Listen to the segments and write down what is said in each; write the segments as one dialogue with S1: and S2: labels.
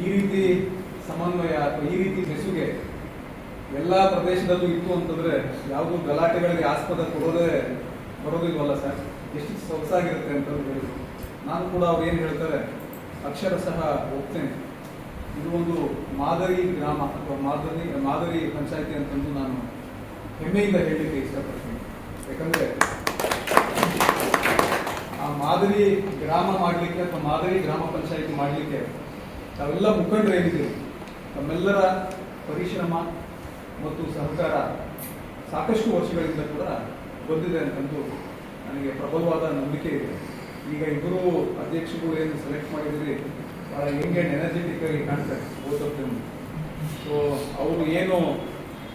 S1: ಈ ರೀತಿ ಸಮನ್ವಯ ಅಥವಾ ಈ ರೀತಿ ಬೆಸುಗೆ ಎಲ್ಲ ಪ್ರದೇಶದಲ್ಲೂ ಇತ್ತು ಅಂತಂದ್ರೆ ಯಾವುದೂ ಗಲಾಟೆಗಳಿಗೆ ಆಸ್ಪದ ಕೊಡೋದೇ ಬರೋದಿಲ್ವಲ್ಲ ಸರ್? ಎಷ್ಟು ಸೊಗಸಾಗಿರುತ್ತೆ ಅಂತ ಹೇಳಿದ್ರು. ನಾನು ಕೂಡ ಅವ್ರು ಏನು ಹೇಳ್ತಾರೆ, ಅಕ್ಷರ ಸಹ ಹೋಗ್ತೇನೆ ಇದು ಒಂದು ಮಾದರಿ ಗ್ರಾಮ ಅಥವಾ ಮಾದರಿ ಮಾದರಿ ಪಂಚಾಯಿತಿ ಅಂತಂದು ನಾನು ಹೆಮ್ಮೆಯಿಂದ ಹೇಳಲಿಕ್ಕೆ ಇಷ್ಟಪಡ್ತೀನಿ. ಯಾಕಂದ್ರೆ ಆ ಮಾದರಿ ಗ್ರಾಮ ಮಾಡಲಿಕ್ಕೆ ಅಥವಾ ಮಾದರಿ ಗ್ರಾಮ ಪಂಚಾಯಿತಿ ಮಾಡಲಿಕ್ಕೆ ತಾವೆಲ್ಲ ಮುಖಂಡರು ಏನಿದ್ದೀರಿ ತಮ್ಮೆಲ್ಲರ ಪರಿಶ್ರಮ ಮತ್ತು ಸಹಕಾರ ಸಾಕಷ್ಟು ವರ್ಷಗಳಿಂದ ಕೂಡ ಬಂದಿದೆ ಅಂತಂದು ನನಗೆ ಪ್ರಬಲವಾದ ನಂಬಿಕೆ ಇದೆ. ಈಗ ಇಬ್ಬರು ಅಧ್ಯಕ್ಷರು ಏನು ಸೆಲೆಕ್ಟ್ ಮಾಡಿದ್ರಿ, ಬಹಳ ಹೆಂಗೆ ಎನರ್ಜೆಟಿಕ್ ಆಗಿ ಕಾಣ್ತಾರೆ ಓದೋದ್ರಿಂದ ಸೊ ಅವರು ಏನು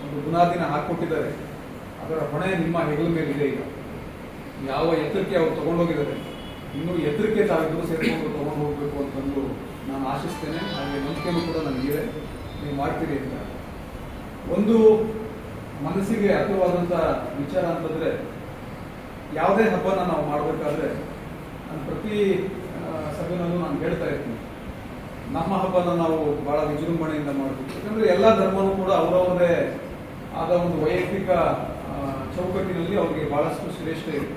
S1: ಒಂದು ಬುನಾದಿನ ಹಾಕ್ಕೊಟ್ಟಿದ್ದಾರೆ ಅದರ ಹೊಣೆ ನಿಮ್ಮ ಹೆಗಲ ಮೇಲಿದೆ ಈಗ. ಯಾವ ಎತ್ತರಕ್ಕೆ ಅವರು ತಗೊಂಡೋಗಿದ್ದಾರೆ, ಇನ್ನೂ ಎತ್ತರಕ್ಕೆ ತಾವಿಬ್ಬರು ಸೇರಿಕೊಂಡು ತಗೊಂಡು ಹೋಗ್ಬೇಕು ಅಂತಂದು ನಾನು ಆಶಿಸ್ತೇನೆ, ಹಾಗೆ ನಂಬಿಕೆನೂ ಕೂಡ ನನಗಿದೆ. ನೀವು ಮಾಡ್ತೀರಿ ಅಂತ. ಒಂದು ಮನಸ್ಸಿಗೆ ಅರ್ಥವಾದಂಥ ವಿಚಾರ ಅಂತಂದರೆ ಯಾವುದೇ ಹಬ್ಬನ ನಾವು ಮಾಡಬೇಕಾದ್ರೆ, ನಾನು ಪ್ರತಿ ಸಭೆನಲ್ಲೂ ನಾನು ಹೇಳ್ತಾ ಇರ್ತೀನಿ. ನಮ್ಮ ಹಬ್ಬನ ನಾವು ಬಹಳ ವಿಜೃಂಭಣೆಯಿಂದ ಮಾಡಬೇಕು ಯಾಕಂದ್ರೆ ಎಲ್ಲ ಧರ್ಮನೂ ಕೂಡ ಅವರವರದೇ ಆದ ಒಂದು ವೈಯಕ್ತಿಕ ಚೌಕಟ್ಟಿನಲ್ಲಿ ಅವರಿಗೆ ಬಹಳಷ್ಟು ಶ್ರೇಷ್ಠ ಇದೆ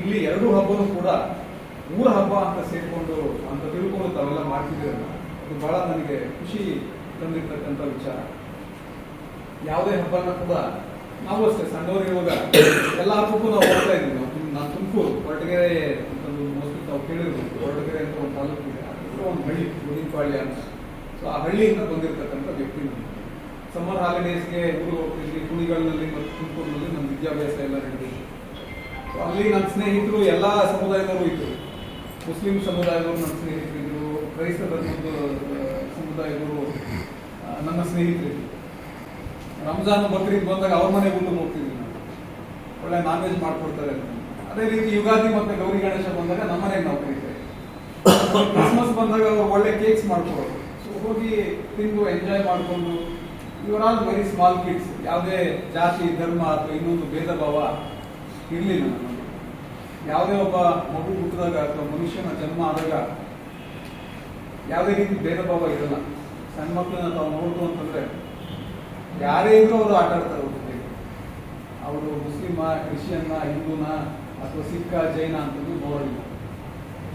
S1: ಇಲ್ಲಿ ಎರಡು ಹಬ್ಬನೂ ಕೂಡ ಊರ ಹಬ್ಬ ಅಂತ ಸೇರಿಕೊಂಡು ಅಂತ ತಿಳ್ಕೊಂಡು ತಾವೆಲ್ಲ ಮಾಡ್ತಿದ್ದೀರಲ್ಲ, ಅದು ಬಹಳ ನನಗೆ ಖುಷಿ ತಂದಿರ್ತಕ್ಕಂಥ ವಿಚಾರ. ಯಾವುದೇ ಹಬ್ಬನ ಕೂಡ ನಾವು ಅಷ್ಟೇ ಸಣ್ಣವರಿರುವಾಗ ಎಲ್ಲ ಹಬ್ಬಕ್ಕೂ ನಾವು ಹೋಗ್ತಾ ಇದ್ದೀವಿ. ನಾವು ನಾನು ತುಮಕೂರು ಹೊರಟಗೆರೆ ಅಂತ ಒಂದು ಮೋಸ್ಟ್ಲಿ ತಾವು ಕೇಳಿರ್ಬೋದು. ಹೊರಟಗೆರೆ ಅಂತ ಒಂದು ತಾಲೂಕು ಇದೆ. ಒಂದು ಹಳ್ಳಿ ಗುಡಿಪಾಳ್ಯ ಅಂತ. ಸೊ ಆ ಹಳ್ಳಿಯಿಂದ ಬಂದಿರತಕ್ಕಂಥ ವ್ಯಕ್ತಿ ಸಮ್ಮರ್ ಹಾಲಿಡೇಸ್ಗೆ ಊರು ಹೋಗ್ತಿದ್ವಿ. ಗುಡಿಗಳಲ್ಲಿ ಮತ್ತು ತುಮಕೂರಿನಲ್ಲಿ ನಮ್ಮ ವಿದ್ಯಾಭ್ಯಾಸ ಎಲ್ಲ ನಡೆದಿದೆ ಸೊ ಅಲ್ಲಿ ನನ್ನ ಸ್ನೇಹಿತರು, ಎಲ್ಲ ಸಮುದಾಯದವರು ಇದ್ರು. ಮುಸ್ಲಿಂ ಸಮುದಾಯದವರು ನನ್ನ ಸ್ನೇಹಿತರಿದ್ದರು ಕ್ರೈಸ್ತ ಧರ್ಮದ ಸಮುದಾಯದವರು ನನ್ನ ಸ್ನೇಹಿತರಿದ್ದರು ರಂಜಾನ್ ಬಕ್ರೀದ್ ಬಂದಾಗ ಅವ್ರ ಮನೆ ಗುಂಡು ಹೋಗ್ತಿದ್ವಿ ನಾವು. ಒಳ್ಳೆ ನಾನ್ ವೆಜ್ ಮಾಡ್ಕೊಡ್ತಾರೆ ಅದೇ ರೀತಿ ಯುಗಾದಿ ಮತ್ತೆ ಗೌರಿ ಗಣೇಶ ಬಂದಾಗ ನಮ್ಮ ಮನೆಗೆ ನಾವು ಕರೀತೇವೆ. ಕ್ರಿಸ್ಮಸ್ ಬಂದಾಗ ಅವ್ರು ಒಳ್ಳೆ ಕೇಕ್ಸ್ ಮಾಡ್ಕೊಡೋದು. ಸೊ ಹೋಗಿ ತಿಂದು ಎಂಜಾಯ್ ಮಾಡಿಕೊಂಡು ಇವರ್ ಆಲ್ ವೆರಿ ಸ್ಮಾಲ್ ಕಿಡ್ಸ್ ಯಾವುದೇ ಜಾತಿ, ಧರ್ಮ ಅಥವಾ ಇನ್ನೊಂದು ಭೇದ ಭಾವ ಇರಲಿಲ್ಲ ನಮಗೆ. ಯಾವುದೇ ಒಬ್ಬ ಮಗು ಹುಟ್ಟಿದಾಗ ಅಥವಾ ಮನುಷ್ಯನ ಜನ್ಮ ಆದಾಗ ಯಾವುದೇ ರೀತಿ ಭೇದ ಭಾವ ಇರಲ್ಲ. ಸಣ್ಣ ಮಕ್ಕಳನ್ನ ತಾವು ನೋಡ್ತು ಅಂತಂದ್ರೆ ಯಾರೇ ಇದ್ರೂ ಅವರು ಆಟ ಆಡ್ತಾರೆ ಅವ್ರ ಅವರು ಮುಸ್ಲಿಮ, ಕ್ರಿಶ್ಚಿಯನ್ನ, ಹಿಂದೂನ ಅಥವಾ ಸಿಖ ಜೈನ ಅಂತಂದು ನೋಡಲಿಲ್ಲ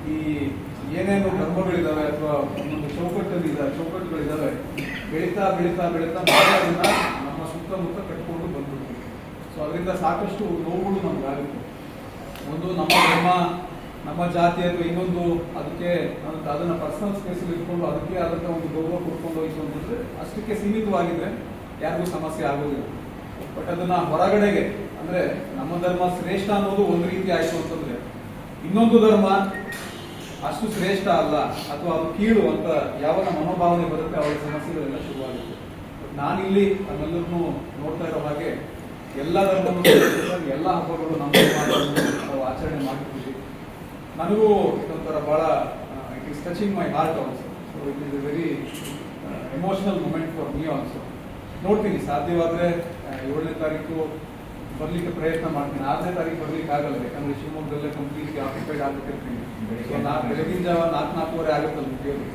S1: ಈ ಏನೇನು ಧರ್ಮಗಳಿದ್ದಾವೆ ಅಥವಾ ಒಂದೊಂದು ಚೌಕಟ್ಟಲ್ಲಿದ್ದಾವೆ ಚೌಕಟ್ಟುಗಳಿದ್ದಾವೆ ಬೆಳೀತಾ ಬೆಳೀತಾ ಬೆಳೀತಾ ಅದನ್ನ ನಮ್ಮ ಸುತ್ತಮುತ್ತ ಕಟ್ಕೊಂಡು ಬಂದ್ಬಿಡ್ತೀವಿ ಸೊ ಅದರಿಂದ ಸಾಕಷ್ಟು ನೋವುಗಳು ನಮ್ಗಾಗುತ್ತೆ ಒಂದು ನಮ್ಮ ಧರ್ಮ ನಮ್ಮ ಜಾತಿ ಅಥವಾ ಇನ್ನೊಂದು ಅದಕ್ಕೆ ಅದನ್ನು ಪರ್ಸನಲ್ ಸ್ಪೇಸ್ ಇಟ್ಕೊಂಡು ಅದಕ್ಕೆ ಆದಂತ ಒಂದು ಗೌರವ ಕೊಡ್ಕೊಂಡು ಹೋಯ್ತು ಅಂತಂದ್ರೆ ಅಷ್ಟಕ್ಕೆ ಸೀಮಿತವಾಗಿದ್ರೆ ಯಾರಿಗೂ ಸಮಸ್ಯೆ ಆಗೋದಿಲ್ಲ. ಬಟ್ ಅದನ್ನ ಹೊರಗಡೆಗೆ ಅಂದ್ರೆ ನಮ್ಮ ಧರ್ಮ ಶ್ರೇಷ್ಠ ಅನ್ನೋದು ಒಂದು ರೀತಿ ಆಯ್ತು ಅಂತಂದ್ರೆ ಇನ್ನೊಂದು ಧರ್ಮ ಅಷ್ಟು ಶ್ರೇಷ್ಠ ಅಲ್ಲ ಅಥವಾ ಅದು ಕೀಳು ಅಂತ ಯಾವಾಗ ಮನೋಭಾವನೆ ಬರುತ್ತೆ, ಅವರ ಸಮಸ್ಯೆಗಳೆಲ್ಲ ಶುರುವಾಗುತ್ತೆ. ನಾನಿಲ್ಲಿ ನಮ್ಮೆಲ್ಲರನ್ನು ನೋಡ್ತಾ ಇರೋ ಹಾಗೆ ಎಲ್ಲ ಎಲ್ಲ ಹಬ್ಬಗಳು ನಮ್ಮ ನಾವು ಆಚರಣೆ ಮಾಡ್ತೀವಿ. ನನಗೂ ಇದೊಂಥರ ಬಹಳ it is touching my heart also so it is a very emotional moment for me also ನೋಡ್ತೀನಿ, ಸಾಧ್ಯವಾದ್ರೆ ಏಳನೇ ತಾರೀಕು ಬರ್ಲಿಕ್ಕೆ ಪ್ರಯತ್ನ ಮಾಡ್ತೀನಿ. ಆರನೇ ತಾರೀಕು ಬರ್ಲಿಕ್ಕೆ ಆಗಲ್ಲ, ಯಾಕಂದ್ರೆ ಶಿವಮೊಗ್ಗದಲ್ಲೇ ಕಂಪ್ಲೀಟ್ಲಿ ಆಕ್ಯುಪೈಡ್ ಆಗ್ಬಿಟ್ಟಿರ್ತೀನಿ. ಸೊ ನಾಲ್ಕು ಬೆಳಗಿನ ಜಾವ ನಾಲ್ಕು, ನಾಲ್ಕೂವರೆ ಆಗುತ್ತಲ್ಲ ಮುಗಿಯೋದು.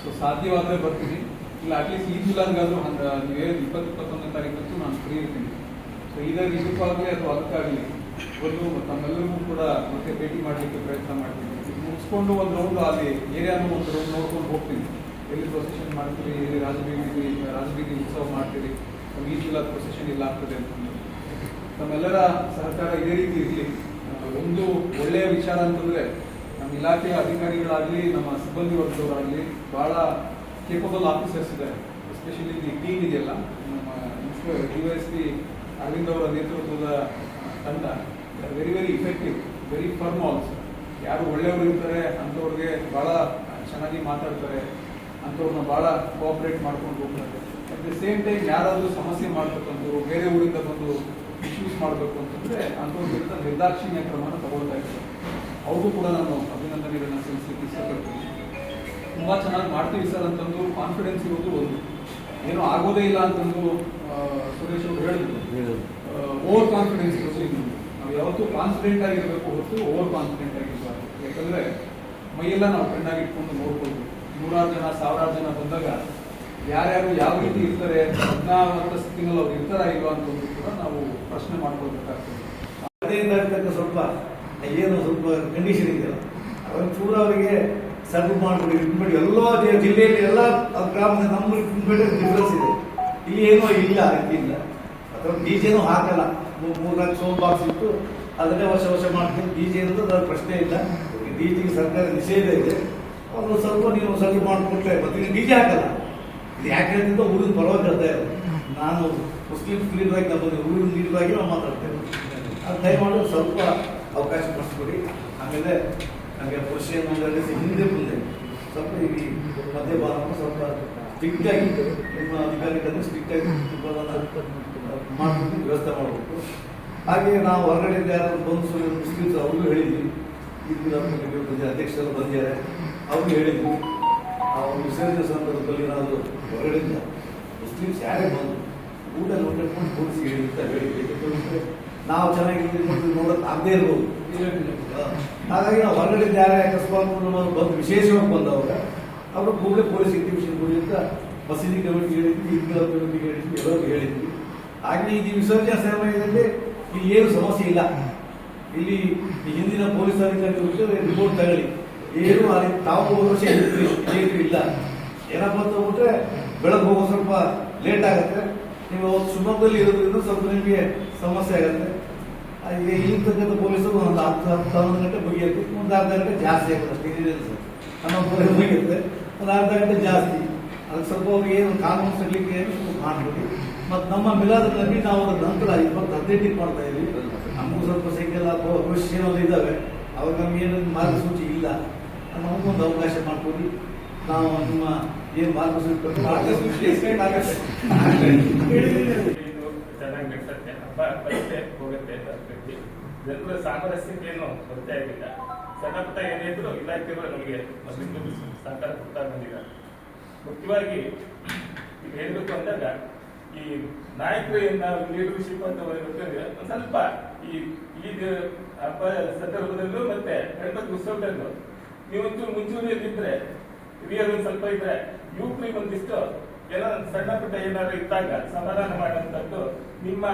S1: ಸೊ ಸಾಧ್ಯವಾದ್ರೆ ಬರ್ತೀನಿ. ಇಲ್ಲ ಅಟ್ಲೀಸ್ಟ್ ಈ ಜಿಲ್ಲಾಗಾದ್ರೂ ಹಂಗೆ, ನೀವು ಇಪ್ಪತ್ತು, ಇಪ್ಪತ್ತೊಂದನೇ ತಾರೀಕಂತೂ ನಾನು ಫ್ರೀ ಇರ್ತೀನಿ. ಸೊ ಇದೇ ಇದಕ್ಕಾಗಲಿ ಅಥವಾ ಅದಕ್ಕಾಗಲಿ ಒಂದು ತಮ್ಮೆಲ್ಲರಿಗೂ ಕೂಡ ಮತ್ತೆ ಭೇಟಿ ಮಾಡಲಿಕ್ಕೆ ಪ್ರಯತ್ನ ಮಾಡ್ತೀನಿ. ಮುಗಿಸ್ಕೊಂಡು ಒಂದು ರೌಂಡ್ ಅಲ್ಲಿ ಏರಿಯಾನು ಒಂದು ರೌಂಡ್ ನೋಡ್ಕೊಂಡು ಹೋಗ್ತೀನಿ. ಎಲ್ಲಿ ಪ್ರೊಸೆಷನ್ ಮಾಡ್ತೀರಿ, ಎಲ್ಲಿ ರಾಜಬೀದಿ ರಾಜಬೀದಿ ಉತ್ಸವ ಮಾಡ್ತೀರಿ ಈ ಜಿಲ್ಲ ಪ್ರೊಸೆಷನ್ ಇಲ್ಲ ಆಗ್ತದೆ ಅಂತಂದು ತಮ್ಮೆಲ್ಲರ ಸಹಕಾರ ಇದೇ ರೀತಿ ಇರಲಿ. ಒಂದು ಒಳ್ಳೆಯ ವಿಚಾರ ಅಂತಂದ್ರೆ, ನಮ್ಮ ಇಲಾಖೆಯ ಅಧಿಕಾರಿಗಳಾಗಲಿ, ನಮ್ಮ ಸಿಬ್ಬಂದಿ ವರ್ಗದವರಾಗಲಿ ಬಹಳ ಕೇಪಬಲ್ ಆಫೀಸರ್ಸ್ ಇದ್ದಾರೆ. ಎಸ್ಪೆಷಲಿ ಟೀಮ್ ಇದೆಯಲ್ಲ. ನಮ್ಮ ಡಿ ಎಸ್ ಪಿ ಅರವಿಂದ್ ಅವರ ನೇತೃತ್ವದ ತಂಡ very very effective very firm also ಯಾರು ಒಳ್ಳೆಯವರು ಇರ್ತಾರೆ, ಅಂಥವ್ರಿಗೆ ಭಾಳ ಚೆನ್ನಾಗಿ ಮಾತಾಡ್ತಾರೆ, ಅಂಥವ್ರನ್ನ ಭಾಳ ಕೋಆಪರೇಟ್ ಮಾಡ್ಕೊಂಡು ಹೋಗ್ತಾರೆ. ಅಟ್ ದ ಸೇಮ್ ಟೈಮ್ ಯಾರಾದರೂ ಸಮಸ್ಯೆ ಮಾಡ್ಬೇಕಂತವ್ರು ಬೇರೆ ಊರಿಂದ ಬಂದು ಇಶ್ಯೂಸ್ ಮಾಡಬೇಕು ಅಂತಂದ್ರೆ ಅಂಥವ್ರ ವಿರುದ್ಧ ನಿರ್ದಾಕ್ಷಿಣ್ಯ ಕ್ರಮನ ತಗೊಳ್ತಾ ಇದ್ದಾರೆ. ಅವ್ರಿಗೂ ಕೂಡ ನಾನು ಅಭಿನಂದನೆಗಳನ್ನ ಸಲ್ಲಿಸಲಿಕ್ಕೆ ಇಷ್ಟಪಡ್ತೀನಿ. ತುಂಬ ಚೆನ್ನಾಗಿ ಮಾಡ್ತೀವಿ ಸರ್ ಅಂತಂದು ಕಾನ್ಫಿಡೆನ್ಸ್ ಇರೋದು ಒಂದು. ಏನೋ ಆಗೋದೇ ಇಲ್ಲ ಅಂತಂದು ಸುರೇಶ್ ಅವರು ಹೇಳಿದ್ರು. ಓವರ್ ಕಾನ್ಫಿಡೆನ್ಸ್ ಇರೋದು ಇನ್ನೊಂದು ನಾವು ಯಾವತ್ತೂ ಕಾನ್ಫಿಡೆಂಟ್ ಆಗಿರಬೇಕು ಹೊರತು ಓವರ್ ಕಾನ್ಫಿಡೆಂಟ್ ಆಗಿರ್ಬಾರ್ದು ಯಾಕಂದ್ರೆ ಮೈಯೆಲ್ಲ ನಾವು ಕಣ್ಣಾಗಿ ಇಟ್ಕೊಂಡು ನೋಡ್ಬೋದು ನೂರಾರು ಜನ ಸಾವಿರಾರು ಜನ ಬಂದಾಗ ಯಾರ್ಯಾರು ಯಾವ ರೀತಿ ಇರ್ತಾರೆ ಹದಿನಾಲ್ಕು ಸ್ಥಿತಿನಲ್ಲಿ ಅವ್ರು ಇರ್ತಾರ ಇಲ್ವಾ ಅಂತ ಕೂಡ ನಾವು ಪ್ರಶ್ನೆ ಮಾಡ್ಕೊಳ್ಬೇಕಾಗ್ತದೆ.
S2: ಅದರಿಂದ ಇರ್ತಕ್ಕ ಸ್ವಲ್ಪ ಏನು ಸ್ವಲ್ಪ ಕಂಡೀಷನ್ ಇದೆಯಲ್ಲ ಒಂಚೂರು ಅವರಿಗೆ ಸರ್ವ್ ಮಾಡ್ಬಿಡಿ ಇಟ್ಬಿಡಿ ಎಲ್ಲ ಜಿಲ್ಲೆಯಲ್ಲಿ ಎಲ್ಲ ಗ್ರಾಮದ ನಮ್ಮ ಇಟ್ಬಿಟ್ಟು ಡಿಫ್ರೆನ್ಸ್ ಇದೆ. ಇಲ್ಲಿ ಏನೋ ಇಲ್ಲ ಆ ರೀತಿ ಇಲ್ಲ ಅಥವಾ ಡಿ ಜೆನೂ ಹಾಕಲ್ಲ ಮೂರ್ನಾಲ್ಕು ಸೋಪ್ ಬಾಕ್ಸ್ ಇಟ್ಟು ಅದನ್ನೇ ವರ್ಷ ವರ್ಷ ಮಾಡ್ತೀನಿ. ಬೀಜ ಅನ್ನೋದು ಅದರ ಪ್ರಶ್ನೆ ಇಲ್ಲ. ಬೀಜಿಗೆ ಜಿಗೆ ಸರ್ಕಾರ ನಿಷೇಧ ಇದೆ. ಅವರು ಸ್ವಲ್ಪ ನೀವು ಸರ್ವ್ ಮಾಡಿಕೊಟ್ರೆ, ಮತ್ತೆ ಇಲ್ಲಿ ಬೀಜ ಹಾಕಲ್ಲ. ಇದು ಯಾಕೆ ಹೇಳ್ತಿದ್ದ ಊರಿನ ಪರವಾಗಿ ಇರೋದು ನಾನು ಮುಸ್ಲಿಂ ಲೀಡರಾಗಿ ನಮ್ಮ ಊರಿನ ಲೀಡರಾಗಿ ನಾವು ಮಾತಾಡ್ತೇವೆ. ಅದು ದಯಮಾಡಿ ಸ್ವಲ್ಪ ಅವಕಾಶ ಮಾಡಿಸ್ಕೊಡಿ ಆಮೇಲೆ ನಮಗೆ ಮುಂದೆ ಹಿಂದೆ ಮುಂದೆ. ಸ್ವಲ್ಪ ಇಲ್ಲಿ ಭಾರತ ಸ್ವಲ್ಪ ಸ್ಟ್ರಿಕ್ಟ್ ಆಗಿ ನಿಮ್ಮ ಅಧಿಕಾರಿಗಳನ್ನು ಸ್ಟ್ರಿಕ್ಟ್ ಆಗಿ ಮಾಡ್ಕೊಂಡು ವ್ಯವಸ್ಥೆ ಮಾಡಬೇಕು. ಹಾಗೆ ನಾವು ಹೊರಗಡೆಯಿಂದ ಯಾರು ಬಂದು ಮುಸ್ಲಿಮ್ಸ್ ಅವ್ರಿಗೂ ಹೇಳಿದ್ವಿ. ಇದು ನಮ್ಮ ಅಧ್ಯಕ್ಷರು ಬಂದಿದ್ದಾರೆ. ಅವ್ರಿಗೆ ಹೇಳಿದ್ವಿ. ಅವ್ರು ವಿಸರ್ಜನೆ ಸಂದರ್ಭದಲ್ಲಿ ನಾವು ಹೊರಗಡೆಯಿಂದ ಮುಸ್ಲಿಮ್ಸ್ ಯಾರೇ ಬಂದು ಊಟ ನೋಡ್ಕೊಂಡು ಪೊಲೀಸ್ಗೆ ಹೇಳಿದ್ದ ಅಂತ ಹೇಳಿ ನಾವು ಚೆನ್ನಾಗಿರ್ತೀವಿ ನೋಡೋದು ಆಗದೇ ಇರ್ಬೋದು. ಹಾಗಾಗಿ ನಾವು ಹೊರಗಡೆಯಿಂದ ಯಾರೇ ಅಕಸ್ಮಾತ್ ಬಂದು ವಿಶೇಷವಾಗಿ ಬಂದವಾಗ ಅವರು ಕೂಡಲೇ ಪೊಲೀಸ್ ಎಕ್ಸಿಬಿಷನ್ ಕೊಡಿ ಅಂತ ಮಸೀದಿ ಕಮಿಟಿ ಹೇಳಿದ್ವಿ ಈದ್ಗಾ ಕಮಿಟಿ ಹೇಳಿದ್ವಿ ಎಲ್ಲರಿಗೂ ಹೇಳಿದ್ವಿ. ಹಾಗೆ ಈ ವಿಸರ್ಜನಾ ಸಮಯದಲ್ಲಿ ಇಲ್ಲಿ ಏನು ಸಮಸ್ಯೆ ಇಲ್ಲ. ಇಲ್ಲಿ ಹಿಂದಿನ ಪೊಲೀಸ್ ಅಧಿಕಾರಿಗಳ ರಿಪೋರ್ಟ್ ತಗೊಳ್ಳಿ. ಏನು ಅಲ್ಲಿ ತಾವು ಹೋದ ವರ್ಷ ಇಲ್ಲ. ಏನಪ್ಪ ಅಂತ ಹೋಗ್ಬಿಟ್ರೆ ಬೆಳಗ್ಗೆ ಹೋಗೋ ಸ್ವಲ್ಪ ಲೇಟ್ ಆಗುತ್ತೆ. ನೀವು ಶಿವಮೊಗ್ಗದಲ್ಲಿ ಇರೋದ್ರಿಂದ ಸ್ವಲ್ಪ ನಿಮಗೆ ಸಮಸ್ಯೆ ಆಗುತ್ತೆ. ಈಗ ಇಲ್ಲಿ ತಕ್ಕಂಥ ಪೊಲೀಸರು ಒಂದು ಹತ್ತು ಹತ್ತು ಹನ್ನೊಂದು ಗಂಟೆ ಮುಗಿಯುತ್ತೆ, ಒಂದು ಅರ್ಧ ಗಂಟೆ ಜಾಸ್ತಿ ಆಗುತ್ತೆ, ಅಷ್ಟೇ ಸರ್. ಹನ್ನೊಂದುವರೆ ಮುಗಿಯುತ್ತೆ. ಒಂದು ಅರ್ಧ ಗಂಟೆ ಜಾಸ್ತಿ. ಅದಕ್ಕೆ ಸ್ವಲ್ಪ ಅವ್ರಿಗೆ ಏನು ಕಾನೂನು ಸಿಗ್ಲಿಕ್ಕೆ ಸ್ವಲ್ಪ ಮಾಡ್ಬಿಡಿ ಮತ್ತು ನಮ್ಮ ಮಿಲಾದಲ್ಲಿ ನಾವು ಅದ್ರ ನಂತರ ಇಪ್ಪತ್ತು ಹದಿನೆಂಟಿಗೆ ಮಾಡ್ತಾ ಇದ್ವಿ. ನಮಗೂ ಸ್ವಲ್ಪ ಸೈಕಲ್ ಕ್ವಶನ್ ಎಲ್ಲ ಇದ್ದಾವೆ ಅವಾಗ ನಮ್ಗೆ ಏನು ಮಾರ್ಗಸೂಚಿ ಇಲ್ಲ ನಮಗೊಂದು ಅವಕಾಶ ಮಾಡ್ಕೊಡಿ. ನಾವು ನಿಮ್ಮ ಏನು ಮಾರ್ಗಸೂಚಿ ಮಾರ್ಗಸೂಚಿ
S3: ಚೆನ್ನಾಗಿ ನಡ್ಸತ್ತೆ ಹಬ್ಬ ಬರುತ್ತೆ ಹೋಗುತ್ತೆ ಬರ್ತೈತಿ ಜನರ ಸಾಮರಸ್ಯಕ್ಕೇನು ಕೊರತೆ ಆಗಿಲ್ಲ ಸಣ್ಣ ಪುಟ್ಟ ಏನಿದ್ರು ಇಲಾಖೆಗಳು ನಮಗೆ ಸರ್ಕಾರ ಕೊಡ್ತಾ ಬಂದಿದ್ದಾರೆ ಮುಖ್ಯವಾಗಿ ಈಗ ಹೇಳಬೇಕು ಅಂದಾಗ, ಈ ನಾಯಕರು ಏನ್ ನಾವು ಅಂತ ಒಂದ್ ಸ್ವಲ್ಪ ಈ ಈದ್ ಹಬ್ಬ ಸಂದರ್ಭದಲ್ಲೂ ಮತ್ತೆ ಗಣಪತಿ ಉತ್ಸವದಲ್ಲೂ ನೀವೊಂಚೂರು ಮುಂಚೂಣಿಯಲ್ಲಿದ್ರೆ ಹಿರಿಯರು ಸ್ವಲ್ಪ ಇದ್ರೆ ಯುವಕರಿಗೆ ಒಂದಿಷ್ಟು ಏನೋ ಸಣ್ಣ ಪುಟ್ಟ ಏನಾದ್ರು ಇದ್ದಾಗ ಸಮಾಧಾನ ಮಾಡುವಂತದ್ದು ನಿಮ್ಮ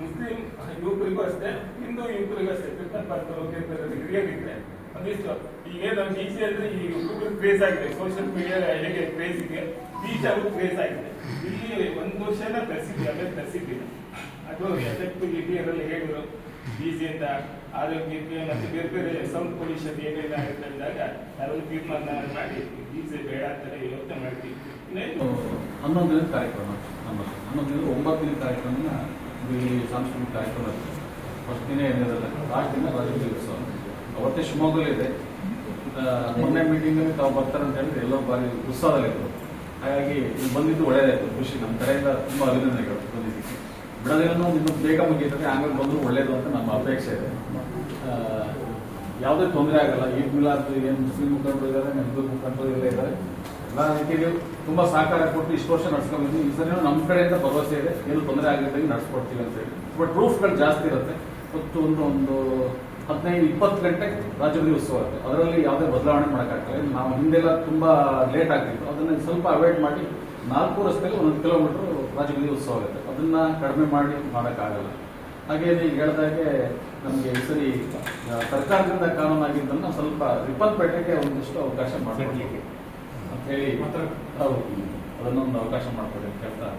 S3: ಮುಸ್ಲಿಂ ಯುವಕರಿಗೂ ಅಷ್ಟೇ ಹಿಂದೂ ಯುವಕರಿಗೂ ಅಷ್ಟೇ ಕ್ರಿಶ್ಚಿಯನ್ ಬರ್ತಾರೆ ಹಿರಿಯರಿದ್ರೆ ಒಂದಿಷ್ಟು ಈಗ ನಮ್ಮ ಬೀಚ್ ಅಂದ್ರೆ ಈ ಗೂಗಲ್ ಕ್ರೇಜ್ ಆಗಿದೆ ಸೋಷಿಯಲ್ ಮೀಡಿಯಾ ಹೇಗೆ ಕ್ರೇಜ್ ಇದೆ ಬೀಚ್ ಅವರು ಕ್ರೇಜ್ ಆಗಿದೆ. ಇಲ್ಲಿ ಒಂದು ವರ್ಷನ ತರಿಸಿದ್ವಿ ಅದೇ ಪ್ರಸಿದ್ಧಿ. ಅದು ಎಫೆಕ್ಟ್ ಹಿರಿಯರಲ್ಲಿ ಹೇಳಿದ್ರು. ಅಂತ ಆರೋಗ್ಯಕ್ಕೆ ಮತ್ತೆ ಬೇರೆ ಬೇರೆ ಸೌಂಡ್ ಪೊಲ್ಯೂಷನ್ ಏನೇನು ಆಗುತ್ತೆ ಅಂದಾಗ ಅದರಲ್ಲಿ ತೀರ್ಮಾನ ಮಾಡಿ ಬೀಜ ಬೇಡ ಅಂತ ಯೋಚನೆ ಮಾಡ್ತೀವಿ.
S4: ಹನ್ನೊಂದನೇ ಕಾರ್ಯಕ್ರಮ ಹನ್ನೊಂದು ಒಂಬತ್ತನೇ ಕಾರ್ಯಕ್ರಮನ ಇಲ್ಲಿ ಸಾಂಸ್ಕೃತಿಕ ಕಾರ್ಯಕ್ರಮ ಫಸ್ಟ್ ದಿನ ಏನಿರಲ್ಲ ಲಾಸ್ಟ್ ದಿನ ರಾಜಕೀಯ ಉತ್ಸವ ಅವತ್ತೇ ಶಿವಮೊಗ್ಗಲ್ಲಿದೆ ಮೊನ್ನೆ ಮೀಟಿಂಗಲ್ಲಿ ತಾವು ಬರ್ತಾರೆ ಅಂತ ಹೇಳಿದ್ರೆ ಎಲ್ಲೋ ಬಾರಿ ಉತ್ಸಾಹದಲ್ಲಿದ್ದರು ಹಾಗಾಗಿ ನೀವು ಬಂದಿದ್ದು ಒಳ್ಳೇದಾಯ್ತು. ಖುಷಿ. ನಮ್ಮ ಕಡೆಯಿಂದ ತುಂಬ ಅಭಿನಂದನೆಗಳು ಬಂದಿದ್ದೀವಿ ಬಿಡೋದೇನೋ ನಿಮ್ಮ ಬೇಗ ಮುಗಿಯುತ್ತದೆ. ಆಮೇಲೆ ಬಂದರೂ ಒಳ್ಳೇದು ಅಂತ ನಮ್ಮ ಅಪೇಕ್ಷೆ ಇದೆ. ಯಾವುದೇ ತೊಂದರೆ ಆಗಲ್ಲ. ಈದ್ ಮಿಲಾದ್ ಏನು ಮುಸ್ಲಿಂ ಮುಖಂಡರು ಇದ್ದಾರೆ ಹಿಂದೂ ಮುಖಂಡರು ಎಲ್ಲ ಇದ್ದಾರೆ. ಎಲ್ಲ ರೀತಿಯಲ್ಲಿ ತುಂಬಾ ಸಹಕಾರ ಕೊಟ್ಟು ಇಷ್ಟು ವರ್ಷ ನಡ್ಸ್ಕೊಂಡಿದ್ವಿ ಈ ಸರಿ ನಮ್ಮ ಕಡೆಯಿಂದ ಭರವಸೆ ಇದೆ. ಏನು ತೊಂದರೆ ಆಗಿದ್ದಂಗೆ ನಡ್ಸ್ಕೊಡ್ತೀವಿ ಅಂತ ಹೇಳಿ. ಬಟ್ ಪ್ರೂಫ್ಗಳು ಜಾಸ್ತಿ ಇರುತ್ತೆ. ಮತ್ತು ಒಂದು ಒಂದು ಹದಿನೈದು, ಇಪ್ಪತ್ತು ಗಂಟೆ ರಾಜ್ಯದಲ್ಲಿ ಉತ್ಸವ ಆಗುತ್ತೆ ಅದರಲ್ಲಿ ಯಾವುದೇ ಬದಲಾವಣೆ ಮಾಡೋಕ್ಕಾಗ್ತದೆ ನಾವು ಹಿಂದೆಲ್ಲ ತುಂಬಾ ಲೇಟ್ ಆಗ್ತಿತ್ತು. ಅದನ್ನ ಸ್ವಲ್ಪ ಅವಾಯ್ಡ್ ಮಾಡಿ ನಾಲ್ಕು ರಸ್ತೆಯಲ್ಲಿ ಒಂದೊಂದು ಕಿಲೋಮೀಟರ್ ರಾಜ್ಯದಲ್ಲಿ ಉತ್ಸವ ಆಗುತ್ತೆ ಅದನ್ನ ಕಡಿಮೆ ಮಾಡಿ ಮಾಡೋಕ್ಕಾಗಲ್ಲ. ಹಾಗೆ ಈಗ ಹೇಳ್ದಾಗೆ ನಮಗೆ ಈ ಸರಿ ಸರ್ಕಾರದಿಂದ ಕಾನೂನಾಗಿದ್ದನ್ನು ಸ್ವಲ್ಪ ರಿಪ್ಪನ್ಪೇಟೆಗೆ ಒಂದಿಷ್ಟು ಅವಕಾಶ ಮಾಡಬೇಕು ಅಂತ ಹೇಳಿ ಅದನ್ನೊಂದು ಅವಕಾಶ ಮಾಡಿಕೊಡಿ ಅಂತ ಹೇಳ್ತಾ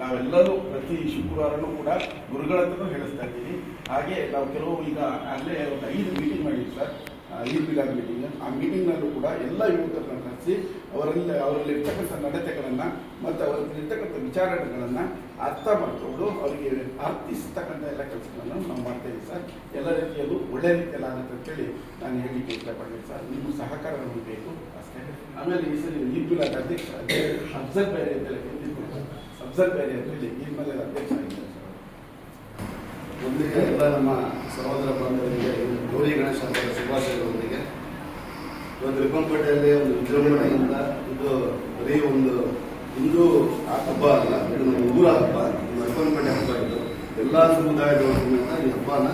S5: ನಾವೆಲ್ಲರೂ ಪ್ರತಿ ಶುಕ್ರವಾರನೂ ಕೂಡ ಗುರುಗಳ ಹತ್ರನೂ ಹೇಳಿಸ್ತಾ ಇದ್ದೀವಿ. ಹಾಗೆ ನಾವು ಕೆಲವು ಈಗ ಅಲ್ಲೇ ಒಂದು ಐದು ಮೀಟಿಂಗ್ ಮಾಡಿದ್ವಿ ಸರ್. ಮಿಲಾದ್ ಮೀಟಿಂಗ್ ಆ ಮೀಟಿಂಗ್ನಲ್ಲೂ ಕೂಡ ಎಲ್ಲ ಯುವಕರನ್ನ ಕರೆಸಿ ಅವರಲ್ಲಿ ಅವರಲ್ಲಿರ್ತಕ್ಕಂಥ ನಡತೆಗಳನ್ನು ಮತ್ತು ಅವರಲ್ಲಿರ್ತಕ್ಕಂಥ ವಿಚಾರಗಳನ್ನು ಅರ್ಥ ಮಾಡಿಕೊಂಡು ಅವರಿಗೆ ಅರ್ಥಿಸ್ತಕ್ಕಂಥ ಎಲ್ಲ ಕೆಲಸಗಳನ್ನು ನಾವು ಮಾಡ್ತಾ ಸರ್. ಎಲ್ಲ ರೀತಿಯಲ್ಲೂ ಒಳ್ಳೆ ರೀತಿಯಲ್ಲಿ ಆಗುತ್ತೆ ಅಂತೇಳಿ ನಾನು ಹೇಳಲಿಕ್ಕೆ ಇಷ್ಟಪಡ್ತೀನಿ ಸರ್. ನಿಮ್ಮ ಸಹಕಾರ ನಮಗೆ. ಆಮೇಲೆ ಈ ಸರಿ ಈ ಮಿಲಾದ್ ಅಧ್ಯಕ್ಷ ಅಬ್ಸರ್ ಬೇರೆ ಅಂತೇಳಿ ಅಬ್ಸರ್ ಬೇರೆ ಅಂತೇಳಿ ಈ ಮೇಲೆ ಅಧ್ಯಕ್ಷ ಆಗಿದ್ದಾರೆ
S6: ಎಲ್ಲ ನಮ್ಮ ಸಹೋದರ ಬಾಂಧವರಿಗೆ ಗೌರಿ ಗಣೇಶ ಹಬ್ಬದ ಶುಭಾಶಯಗಳೊಂದಿಗೆ. ಇವತ್ತು ರಿಪ್ಪನ್ಪೇಟೆಯಲ್ಲಿ ಒಂದು ವಿಜೃಂಭಣೆಯಿಂದ ಇದು ಬರೀ ಒಂದು ಹಿಂದೂ ಹಬ್ಬ ಅಲ್ಲ, ಇದು ನಮ್ಮ ಊರ ಹಬ್ಬ. ರಿಪ್ಪನ್ಪೇಟೆ ಹಬ್ಬ ಇದು. ಎಲ್ಲ ಸಮೇತ ಈ ಹಬ್ಬನ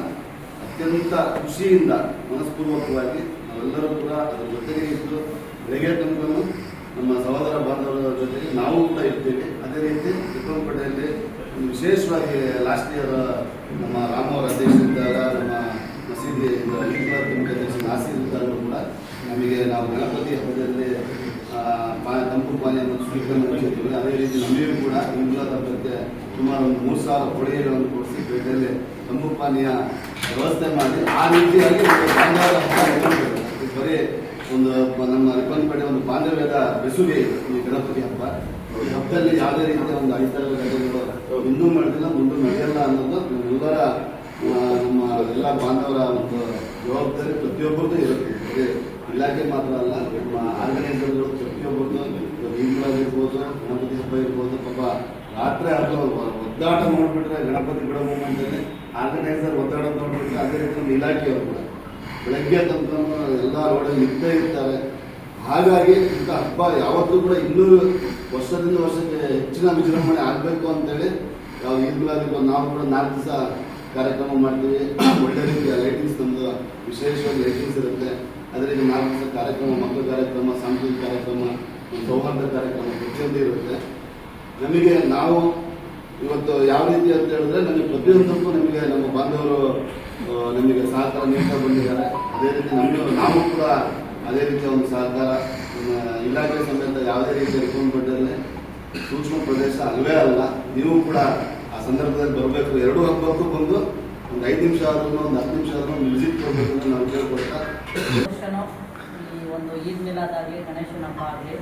S6: ಅತ್ಯಂತ ಖುಷಿಯಿಂದ, ಮನಸ್ಪೂರ್ವಕವಾಗಿ ನಾವೆಲ್ಲರೂ ಕೂಡ ಅದರ ಜೊತೆಗೆ ಇದ್ದು ಬೆಳಗ್ಗೆ ತನಕ ನಮ್ಮ ಸಹೋದರ ಬಾಂಧವರ ಜೊತೆಗೆ ನಾವು ಕೂಡ ಇರ್ತೀವಿ. ಅದೇ ರೀತಿ ಚಿಕ್ಕಂಪೇಟೆಯಲ್ಲಿ ವಿಶೇಷವಾಗಿ ಲಾಸ್ಟ್ ಇಯರ್ ನಮ್ಮ ರಾಮವರ ಅಧ್ಯಕ್ಷರಿದ್ದಾಗ ನಮ್ಮ ಮಸೀದಿ ಅಧ್ಯಕ್ಷ ಇದ್ದಾಗ ಕೂಡ ನಮಗೆ ನಾವು ಗಣಪತಿ ಹಬ್ಬದಲ್ಲಿ ತಂಪು ಪಾನೀಯವನ್ನು ಸ್ವೀಕರಣೆ ಅದೇ ರೀತಿ ನಮಗೂ ಕೂಡ ಇಂಗ್ಲಾದ ಹಬ್ಬಕ್ಕೆ ಸುಮಾರು ಒಂದು ಮೂರು ಸಾವಿರ ಕೊಡುಗೆಗಳನ್ನು ಕೊಡಿಸಿ ಪೇಟೆಯಲ್ಲಿ ತಂಪು ಪಾನೀಯ ವ್ಯವಸ್ಥೆ ಮಾಡಿ ಆ ರೀತಿಯಾಗಿ ಬರೀ ಒಂದು ನಮ್ಮ ನಮ್ಮ ಕಡೆ ಒಂದು ಬಾಂಧವ್ಯದ ಬೆಸುಗೆ ಈ ಗಣಪತಿ ಹಬ್ಬ. ಈ ಹಬ್ಬದಲ್ಲಿ ಯಾವುದೇ ರೀತಿಯ ಒಂದು ಅಹಿತಕರ ಘಟನೆಗಳು ಇನ್ನೂ ಮಾಡಿಲ್ಲ ಮುಂದೆ ನಡೆಯಲ್ಲ ಅನ್ನೋದು ಎಲ್ಲರ ನಮ್ಮ ಎಲ್ಲ ಬಾಂಧವರ ಒಂದು ಜವಾಬ್ದಾರಿ ಪ್ರತಿಯೊಬ್ಬರದ್ದು ಇರುತ್ತೆ. ಇಲಾಖೆ ಮಾತ್ರ ಅಲ್ಲ, ನಮ್ಮ ಆರ್ಗನೈಸರ್ಗಳು ಪ್ರತಿಯೊಬ್ಬರದ್ದು ಇರ್ಬೋದು ಗಣಪತಿ ಹಬ್ಬ ಇರ್ಬೋದು, ಪಾಪ ರಾತ್ರಿ ಅದು ಒದ್ದಾಟ ನೋಡ್ಬಿಟ್ರೆ ಗಣಪತಿ ಬಿಡೋ ಮೂಮೆಂಟಲ್ಲಿ ಆರ್ಗನೈಸರ್ ಒದ್ದಾಡೋದು ನೋಡ್ಬಿಟ್ರೆ ಅದೇ ರೀತಿ ಒಂದು ಇಲಾಖೆಯವರು ಕೂಡ. ಬೆಳಗ್ಗೆ ತಂತ್ರ ಎಲ್ಲ ರೋಡಲ್ಲಿ ನಿಂತೇ ಇರ್ತಾರೆ. ಹಾಗಾಗಿ ಇಂಥ ಹಬ್ಬ ಯಾವತ್ತೂ ಕೂಡ ಇನ್ನೂ ವರ್ಷದಿಂದ ವರ್ಷಕ್ಕೆ ಹೆಚ್ಚಿನ ವಿಜೃಂಭಣೆ ಆಗಬೇಕು ಅಂತೇಳಿ ನಾವು ಈಗಲಾದ್ರೂ ನಾವು ಕೂಡ ನಾಲ್ಕು ದಿವಸ ಕಾರ್ಯಕ್ರಮ ಮಾಡ್ತೀವಿ. ಒಳ್ಳೆ ರೀತಿಯ ಲೈಟಿಂಗ್ಸ್ ನಮ್ಮದು ವಿಶೇಷವಾಗಿ ಲೈಟಿಂಗ್ಸ್ ಇರುತ್ತೆ. ಅದರಿಂದ ನಾಲ್ಕು ದಿವಸ ಕಾರ್ಯಕ್ರಮ, ಮಕ್ಕಳ ಕಾರ್ಯಕ್ರಮ, ಸಾಂಸ್ಕೃತಿಕ ಕಾರ್ಯಕ್ರಮ, ಸೌಹಾರ್ದ ಕಾರ್ಯಕ್ರಮ ಪ್ರತಿಯೊಂದು ಇರುತ್ತೆ. ನಮಗೆ ನಾವು ಇವತ್ತು ಯಾವ ರೀತಿ ಅಂತ ಹೇಳಿದ್ರೆ ನಮಗೆ ಪ್ರತಿಯೊಂದಕ್ಕೂ ನಮಗೆ ನಮ್ಮ ಬಾಂಧವರು ನಮಗೆ ಸಹಕಾರ ನೀಡ್ತಾ ಬಂದಿದ್ದಾರೆ. ಅದೇ ರೀತಿ ನಮಗೆ ನಾವು ಕೂಡ ಅದೇ ರೀತಿಯ ಒಂದು ಸಹಕಾರ. ಇಲಾಖೆ ಸಮೇತ ಯಾವುದೇ ರೀತಿಯ ರಿಕೊಂಡ್ಬಿಟ್ಟಲ್ಲಿ ಸೂಕ್ಷ್ಮ ಪ್ರದೇಶ ಅಲ್ಲವೇ ಅಲ್ಲ, ನೀವು ಕೂಡ ಆ ಸಂದರ್ಭದಲ್ಲಿ ಬರಬೇಕು. ಎರಡು ಹಬ್ಬಕ್ಕೂ ಬಂದು ಒಂದು ಐದು ನಿಮಿಷ ಆದ್ರೂ, ಒಂದು ಹತ್ತು ನಿಮಿಷ ಆದ್ರೂ ವಿಸಿಟ್ ಕೊಡಬೇಕು ಅಂತ ನಾವು ಕೇಳ್ಕೊಳ್ತಾ.
S7: ಒಂದು ಈದ್ ಮಿಲಾದ್ ಆಗಲಿ ಗಣೇಶನ ಹಬ್ಬ ಆಗಲಿ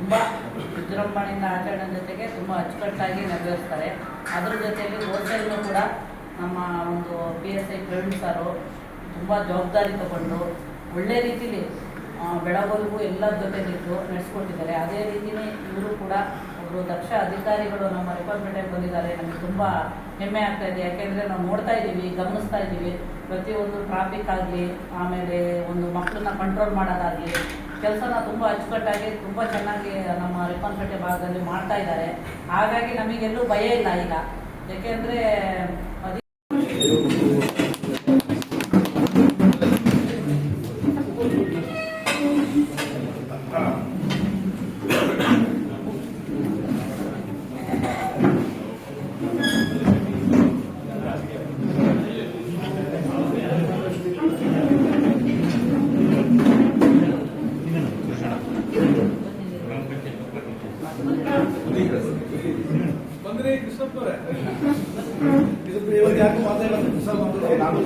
S7: ತುಂಬ ವಿಜೃಂಭಣೆಯಿಂದ ಆಚರಣೆ ಜೊತೆಗೆ ತುಂಬ ಅಚ್ಚುಕಟ್ಟಾಗಿ ನೆರವೇರಿಸ್ತಾರೆ. ಅದರ ಜೊತೆಯಲ್ಲಿ ಹೋಟೆಲ್ನು ಕೂಡ ನಮ್ಮ ಒಂದು ಪಿ ಎಸ್ ಐ ಪ್ರವೀಣ್ ಸಾರು ತುಂಬ ಜವಾಬ್ದಾರಿ ತಗೊಂಡು ಒಳ್ಳೆ ರೀತಿಲಿ ಬೆಳಗೊಳಗೂ ಎಲ್ಲರ ಜೊತೆಲಿದ್ದು ನಡೆಸ್ಕೊಟ್ಟಿದ್ದಾರೆ. ಅದೇ ರೀತಿಯೇ ಇವರು ಕೂಡ ಒಬ್ಬರು ದಕ್ಷ ಅಧಿಕಾರಿಗಳು ನಮ್ಮ ರಿಪಬ್ಲಿಕ್ ಬಂದಿದ್ದಾರೆ. ನಮಗೆ ತುಂಬ ಹೆಮ್ಮೆ ಆಗ್ತಾ ಇದೆ. ಯಾಕೆಂದರೆ ನಾವು ನೋಡ್ತಾ ಇದ್ದೀವಿ, ಗಮನಿಸ್ತಾ ಇದ್ದೀವಿ. ಪ್ರತಿಯೊಂದು ಟ್ರಾಫಿಕ್ ಆಗಲಿ, ಆಮೇಲೆ ಒಂದು ಮಕ್ಕಳನ್ನ ಕಂಟ್ರೋಲ್ ಮಾಡೋದಾಗಲಿ ಕೆಲಸನ ತುಂಬ ಅಚ್ಚುಕಟ್ಟಾಗಿ, ತುಂಬ ಚೆನ್ನಾಗಿ ನಮ್ಮ ರಿಪ್ಪನ್ಪೇಟೆ ಭಾಗದಲ್ಲಿ ಮಾಡ್ತಾ ಇದ್ದಾರೆ. ಹಾಗಾಗಿ ನಮಗೆಲ್ಲೂ ಭಯ ಇಲ್ಲ ಈಗ. ಯಾಕೆಂದರೆ
S1: ಬಂದ್ರೆ ಕೃಷ್ಣಪ್ಪನವರೇ
S2: ಇದಕ್ಕೆ ಇವತ್ತು ಯಾಕೆ ಮಾತಾಡೋದು ಸರ್ ಮಾತಾಡೋದು? ನಾನು